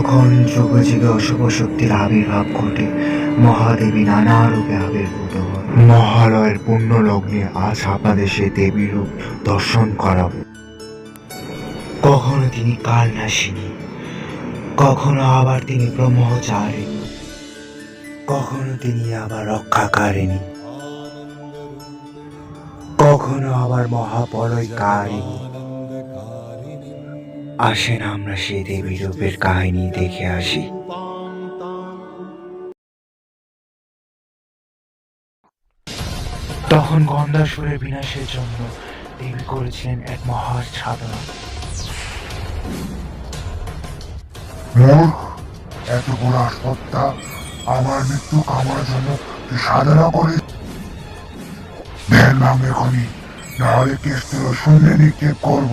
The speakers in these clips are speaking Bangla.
যখন যুগে যুগে অশুভ শক্তির আবির্ভাব ঘটে, মহাদেবী নানা রূপে আবির্ভূত হন। মহালয়ের পুণ্য লগ্নে আজ আপনাদের সেই দেবী রূপ দর্শন করাবো। কখনো তিনি কালনাশিনী কখনো আবার তিনি ব্রহ্মচারিণী, কখনো তিনি আবার রক্ষাকারিণী, কখনো আবার মহাপলয়কারিণী আসেন, আমরা সেই দেবী রূপের কাহিনী দেখে আসি। তখন গন্ধাসুরের বিনাশের জন্য দেবী করেছিলেন এক মহা সাধনা। মূর্খ, এত বড় আসপত্তা আমার মৃত্যু কামার জন্য সাধনা করে ধ্যান ভাঙ এখনই নাহলে কেস তোর শূন্যে নিক্ষেপ করব।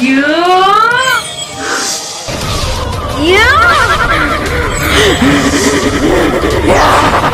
দে এই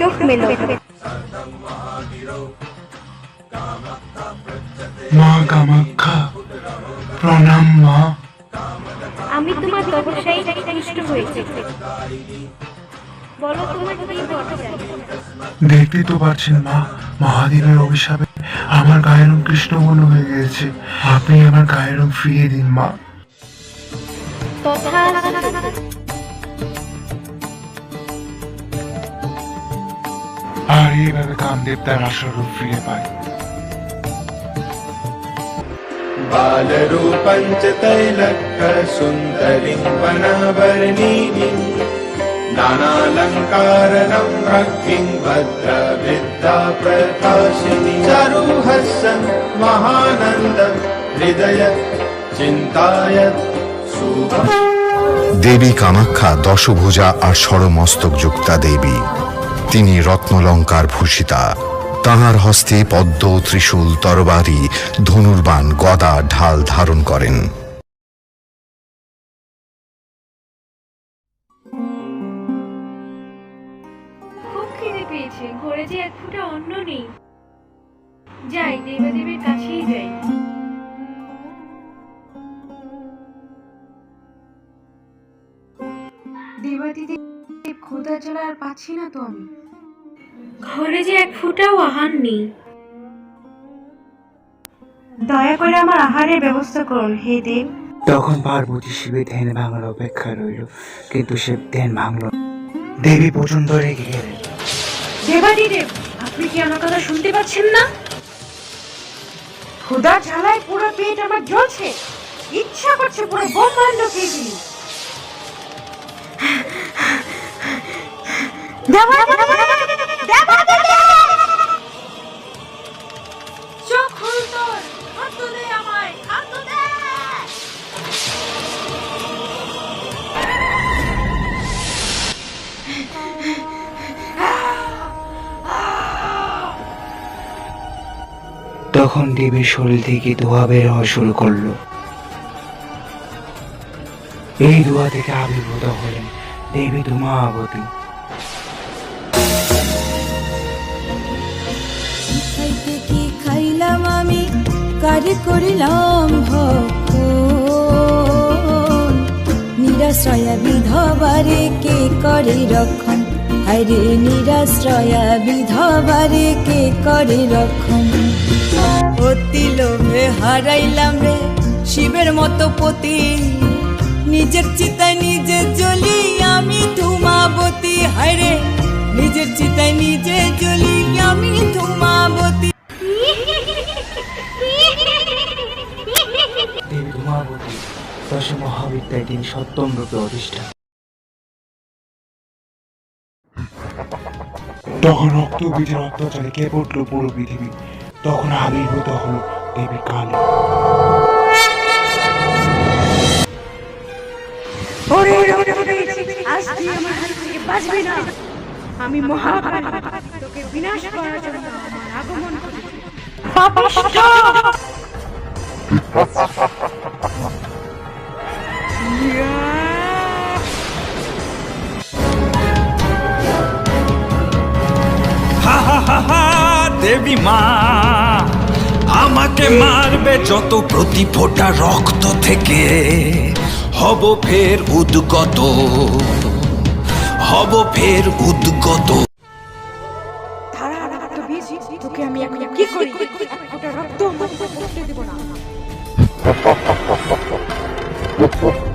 চোখ মেলো মা প্রণাম মা আমি তোমার তপস্যায় হয়েছি। বলো তোমার কি বলা দেখতে তো পারছেন মা মহাদেবের অভিশাপে আমার গায়ের রং কৃষ্ণবর্ণ হয়ে গিয়েছে। আপনি আমার গায়ের রং ফিরিয়ে দিন মা। তথা এইভাবে কামদেব তার আসল রূপ ফিরে পায় बालरूपं च तैलक्कसुन्दरीं वनवर्णिनीं नानालङ्कारनं भक्तिं भद्रविद्या प्रकाशिनी चारुहस्सन् महानन्द हृदय चिन्ताय शुभम् দেবী কামাখ্যা দশভুজা আর ষড়মস্তক যুক্তা দেবী তিনি রত্নলঙ্কার ভূষিতা। তাঁহার হস্তে পদ্ম ত্রিশূল তরবারি ধনুর্বাণ গদা ঢাল ধারণ করেন। খুব ঘরে যে এক ফুটা অন্ন নেই। যাই দেবাদেবীর কাছেই যাই। দেবাদিদেব খোদা ছাড়া আর পাচ্ছি না তো আমি। ঘরে যে এক ফুটাও আহার নেই। দয়া করে আমার আহারের ব্যবস্থা করুন হে দেব। তখন পার্বতী শিবের ধ্যান ভাঙার অপেক্ষা রইল কিন্তু সে ধ্যান ভাঙল দেবী প্রচণ্ড রেগে গেলেন। দেবাদিদেব আপনি কি আমার কথা শুনতে পাচ্ছেন না? ক্ষুদা জ্বালায় পুরো পেট আমার জ্বলছে। ইচ্ছা করছে পুরো ব্রহ্মাণ্ড খেয়ে তখন দেবীর শরীর থেকে ধোঁয়া বের হওয়া শুরু করল। এই ধোঁয়া থেকে আবির্ভূত হলেন দেবী ধূমাবতী। কারে করিলাম ভক্ষণ নিরাশ্রয়া বিধবারে কে করে রক্ষণ? আরে নিরাশ্রয়া বিধবারে কে করে রক্ষণ? অতি লোভে হারাইলাম রে শিবের মতো পতি। নিজের চিতায় নিজে জ্বলি আমি ধুমাবতী। হায়রে নিজের চিতায় নিজে জ্বলি আমি ধুমাবতী দেবী ধূমাবতী দশ মহাবিদ্যায় তিনি সপ্তম রূপে অধিষ্ঠান তখন রক্ত বীজের অত্যাচারে কে পড়ল পুরো পৃথিবী? তখন আবির্ভূত হলো দেবী কালী। আজ তুই আমার হাত থেকে বাঁচবি না। আমি মহাকাল তোকে বিনাশ করার জন্য আমার আগমন করেছি। পাপিষ্ঠ! দেবী মা আমাকে মারবে যত প্রতি ফোঁটা রক্ত থেকে। হব ফের উদ্গত হব ফের উদ্গত। তোকে আমি এখন কি করি? এক ফোঁটা রক্ত দেব না।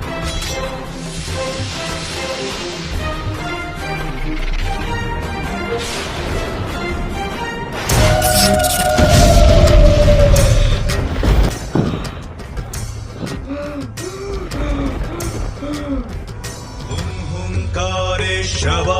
Shabbat.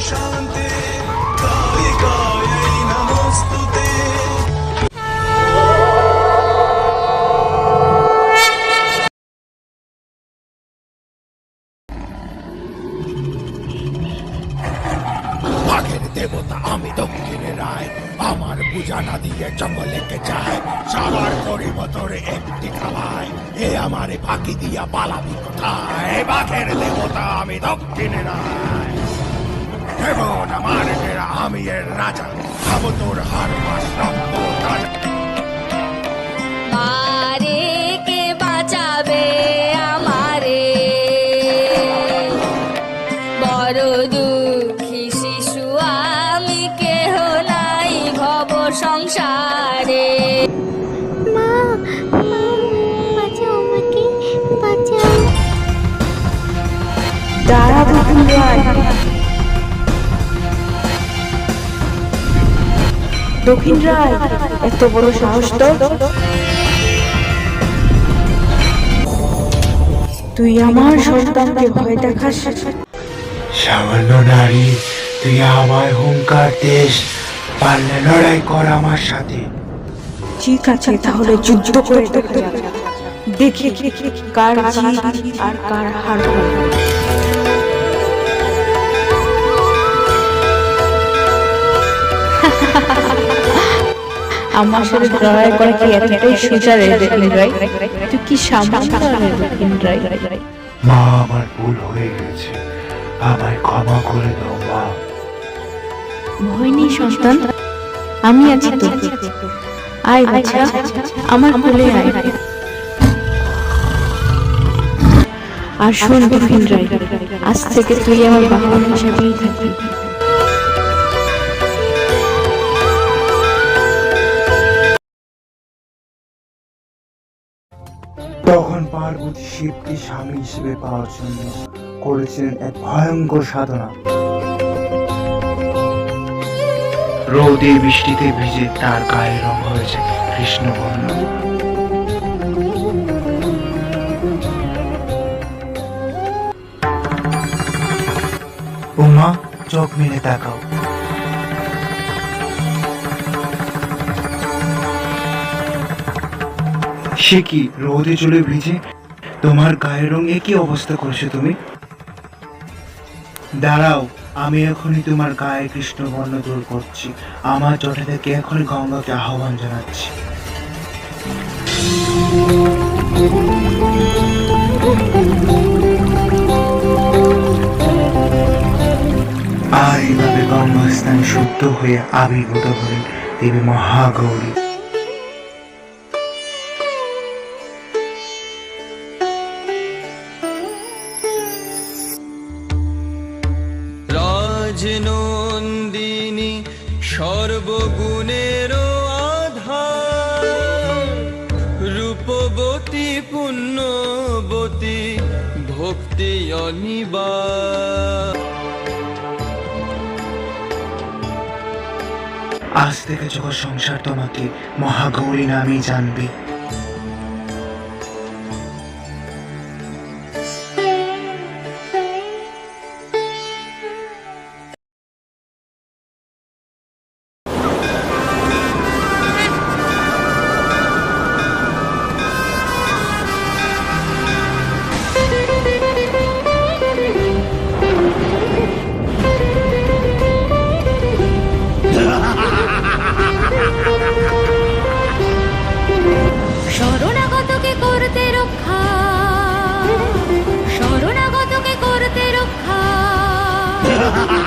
chanter. দুঃখী শিশু আমি কেহ নাই ভব সংসারে। মা মা বাঁচাও আমাকে বাঁচাও। দাঁড়া দক্ষিণ রায় এত বড় সাহস তো তুই আমার সন্তানকে ভয় দেখাস? সামান্য নারী তুই আমায় হুঙ্কার দেশ পারলে লড়াই কর আমার সাথে। ঠিক আছে তাহলে যুদ্ধ করে দেখা কার জিত আর কার হার আমার সাথে লড়াই করা কি এতটাই সোজা রে দক্ষিণ রায় তুই কি সামান্য রে দক্ষিণ রায় মা আমার ভুল হয়ে গেছে। আমায় ক্ষমা করে দাও, মা। ভয় নেই সন্তান, আমি আছি তো আয় বাচ্চা আমার কোলে আয়। আর শোন বিপিন রায়, আজ থেকে তুই আমার বাবা হিসাবেই থাকবি। তখন পার্বতী শিবকে স্বামী হিসেবে পাওয়ার জন্য করেছিলেন এক ভয়ঙ্কর সাধনা। রোদে বৃষ্টিতে ভিজে তার গায়ের রং হয়েছে কৃষ্ণবর্ণ উমা চোখ মেলে তাকাও। সে কি রোদে চলে ভিজে? তোমার গায়ের রং কি অবস্থা করেছ তুমি? দাঁড়াও, আমি এখনই তোমার গায়ে কৃষ্ণবর্ণ দূর করছি। আমার জটা থেকে এখনই গঙ্গাকে আহ্বান জানাচ্ছি। আর এইভাবে গঙ্গা স্থানে শুদ্ধ হয়ে আবির্ভূত হলেন দেবী মহাগৌরী। আজ থেকে যখন সংসার তোমাকে মহাগৌরী নামেই জানবে।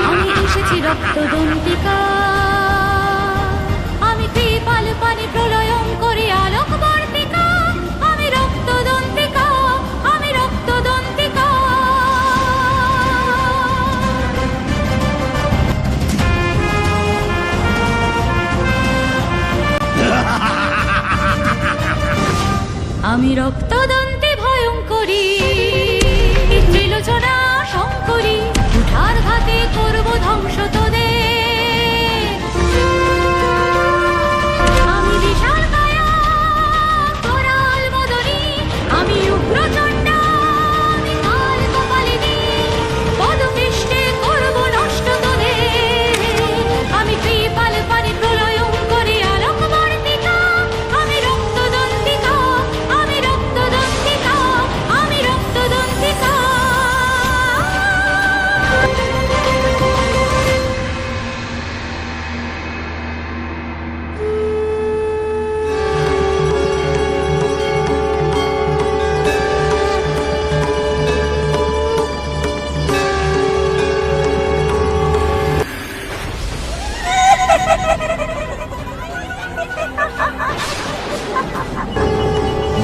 আমি এসেছি রক্ত দন্তিকা আমি কৃপাল পানি প্রলয়ং করি আলোক আমি রক্ত দন্তিকা আমি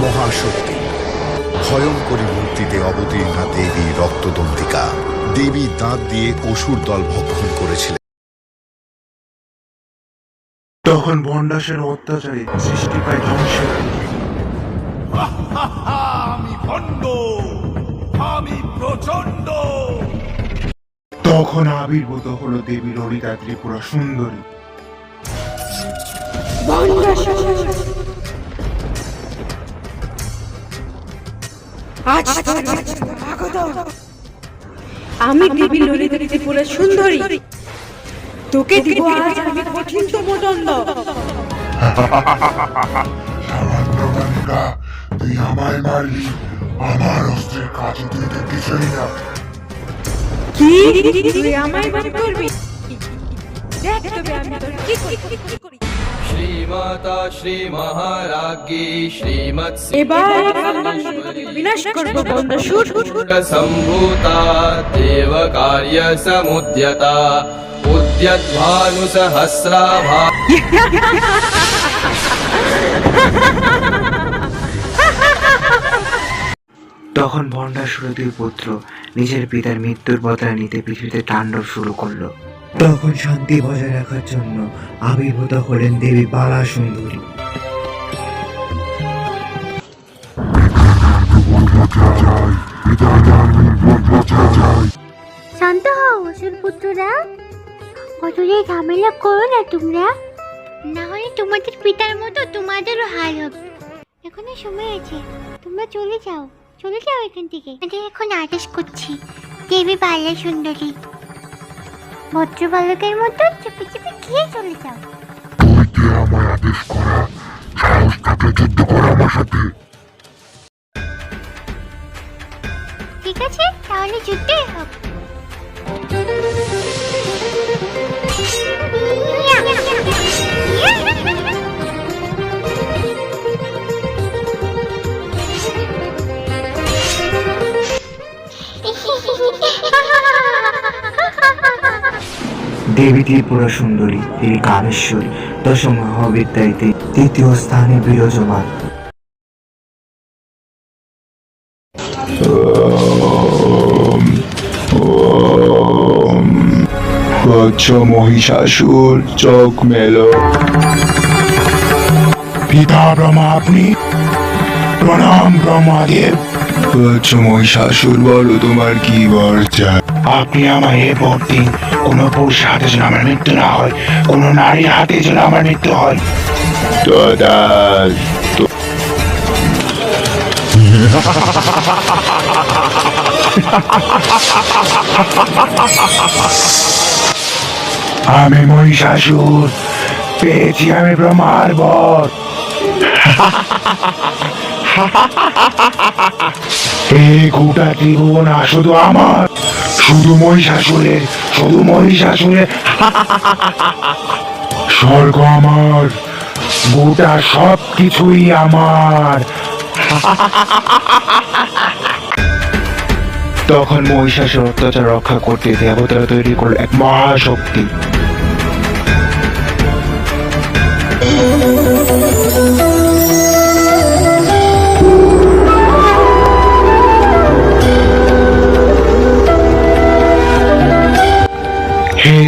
মহাশক্তি। ভয়ঙ্করী মূর্তিতে অবতীর্ণা দেবী রক্তদন্তিকা। দেবী দাঁত দিয়ে অসুর দল ভক্ষণ করেছিলেন। তখন বন্ডাসের অত্যাচারে সৃষ্টি পায় ধ্বংসের আমি ভণ্ড আমি প্রচণ্ড তখন আবির্ভূত হলো দেবী ললিতা ত্রিপুরা সুন্দরী। আজ। আমি দেবী ললিতা ত্রিপুরা সুন্দরী। তোকে দিব আজ আমি কঠিনতম দণ্ড সামান্য তুই আমায় মারলি। আমার অস্ত্রের কাছে তুই তো কিছুই না। কি? তুই আমায় বাদ করবি? দেখ তবে আমি তোর কি করি এবার বিনাশ করব বন্দাসুর সম্ভূতা দেব কার্য সমুদ্যতা উদ্যদ্ভানু সহস্রাভা তখন ভণ্ডাসুরতির পুত্র নিজের পিতার মৃত্যুর বদলা নিতে পৃথিবীতে তাণ্ডব শুরু করল। তখন শান্তি বজায় রাখার জন্য আবির্ভূত হলেন দেবী বালা সুন্দরী শান্ত হও, অসুর পুত্ররা। কতলে ঝামেলা করো না তোমরা। না হলে তোমাদের পিতার মতো তোমাদেরও হাল হবে। এখনও সময় আছে, তোমরা চলে যাও। চলে যাও এখান থেকে। এখন আদেশ করছি, দেবী বাল্যা সুন্দরী ভদ্র বালকের মতো চুপি চুপি খেয়ে চলে যাও। তুই কে আমার আদেশ করা সাহস থাকে যুদ্ধ করা আমার সাথে। ঠিক আছে তাহলে যুদ্ধই হোক। দেবী ত্রিপুরা সুন্দরী দেবী কামেশ্বরী, দশম মহাবিদ্যায়ীতে তৃতীয় স্থানে বিরাজমান। বচ্চ মহিষাসুর, চোখ মেলো। পিতা ব্রহ্মা, আপনি প্রণাম ব্রহ্মাদেব। মহিষাসুর? বলো তোমার কি বর চাই আপনি আমায় এ বর দিন। কোনো পুরুষের হাতে যেন আমার মৃত্যু না হয় কোনো নারীর হাতে যেন আমার মৃত্যু হয়। আমি মহিষাসুর। পেয়েছি আমি ব্রহ্মার বর। এই গোটা ত্রিভুবন শুধু আমার। শুধু মহিষাসুরের শুধু মহিষাসুরের। স্বর্গ আমার, গোটা সব কিছুই আমার। তখন মহিষাসুর অত্যাচার রক্ষা করতে দেবতারা তৈরি করল এক মহাশক্তি।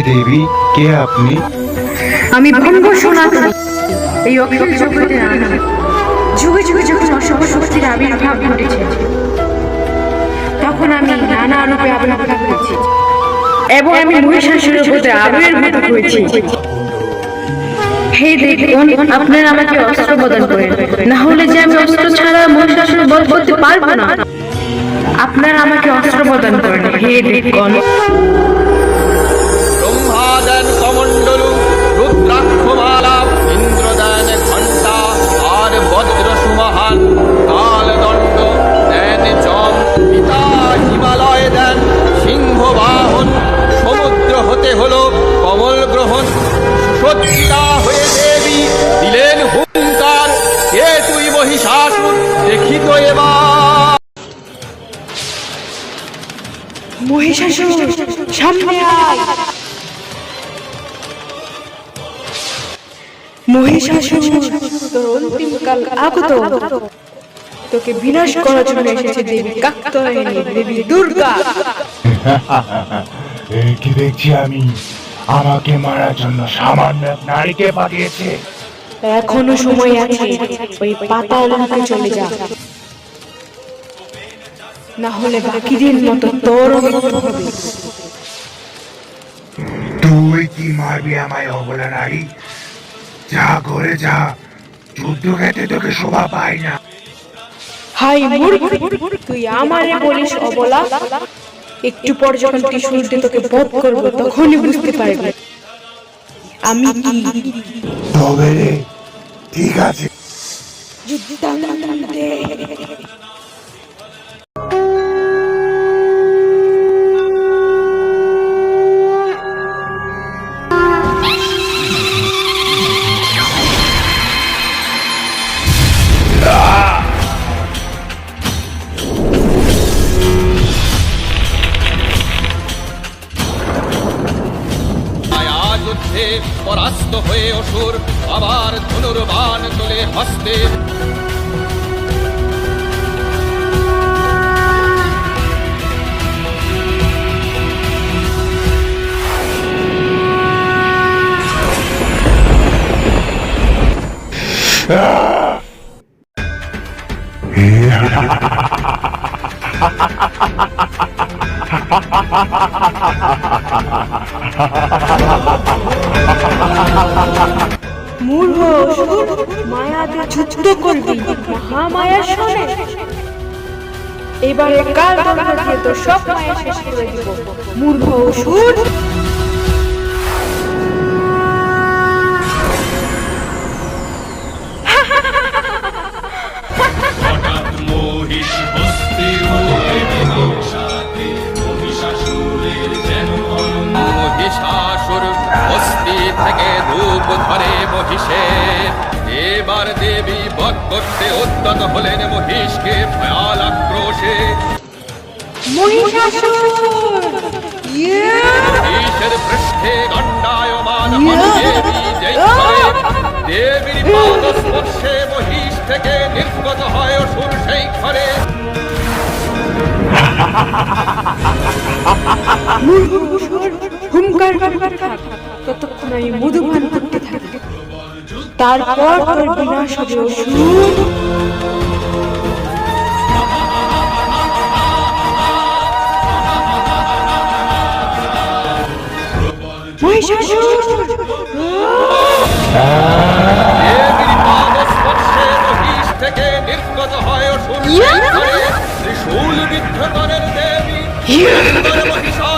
দেবী, কে আপনি? আমি ভঙ্গ সনাতন এই অখিল জগতে যুগে যুগে যখন অশুভ শক্তির আবির্ভাব ঘটেছে, তখন আমি নানা রূপে আবির্ভাব হয়েছি। এবং আমি মহিষাসুরের প্রতি আবির্ভূত হয়েছি। হে দেবগণ আপনারা আমাকে অস্ত্র প্রদান করেন। না হলে যে আমি অস্ত্র ছাড়া মহিষাসুর বধ করতে পারব না। আপনারা আমাকে অস্ত্র প্রদান করেন। হে দেবগণ। হলো কমল গ্রহণ। সজ্জিতা হয়ে দেবী দিলেন হুঙ্কার। কে তুই মহিষাসুর? দেখিত এবার। মহিষাসুর সামনে আয়। মহিষাসুর তোর অন্তিম কাল আগত। তোকে বিনাশ করার জন্য এসেছে দেবী কাত্তায়নী দেবী দুর্গা। কি দেখছি আমি। আমাকে মারার জন্য সামান্য এক নারীকে পাঠিয়েছে। এখনও সময় আছে। ওই পাতাল লোকে চলে যা। না হলে বাকিদের মতো তোর হবে। তুই কি মারবি আমায় অবলা নারী? যা করে যা। যুদ্ধ খেতে তোকে শোভা পাই না। হাই মূর্খ তুই আমারে বলিস অবলা? একটু পর যখন ত্রিশূল দিয়ে তোকে বধ করব তখনই বুঝতে পারবি। আমি কি? তবে ঠিক আছে। हस्ते Yeah. মূর্খ অসুর মায়াতে যুদ্ধ করবি। মহামায়ার সঙ্গে এবারে কাল দণ্ড দিয়ে তো সব মায়া শেষ করে দিব। মূর্খ অসুর থেকে রূপ ধরে মহিষে। এবার দেবী বধ করতে উদ্যত হলেন মহিষকে ভয়াল আক্রোশে। মহিষের পৃষ্ঠে দণ্ডায়মান দেবী দেবীর পাদ স্পর্শে মহিষ থেকে নির্গত হয় অসুর সেই ঘরে। হুঙ্কার ততক্ষণ আমি মধুপান করতে থাকি। তারপর তোর বিনাশ হবে অসুর থেকে নির্গত হয় ত্রিশূল বিদ্ধ করেন দেবী মহিষা।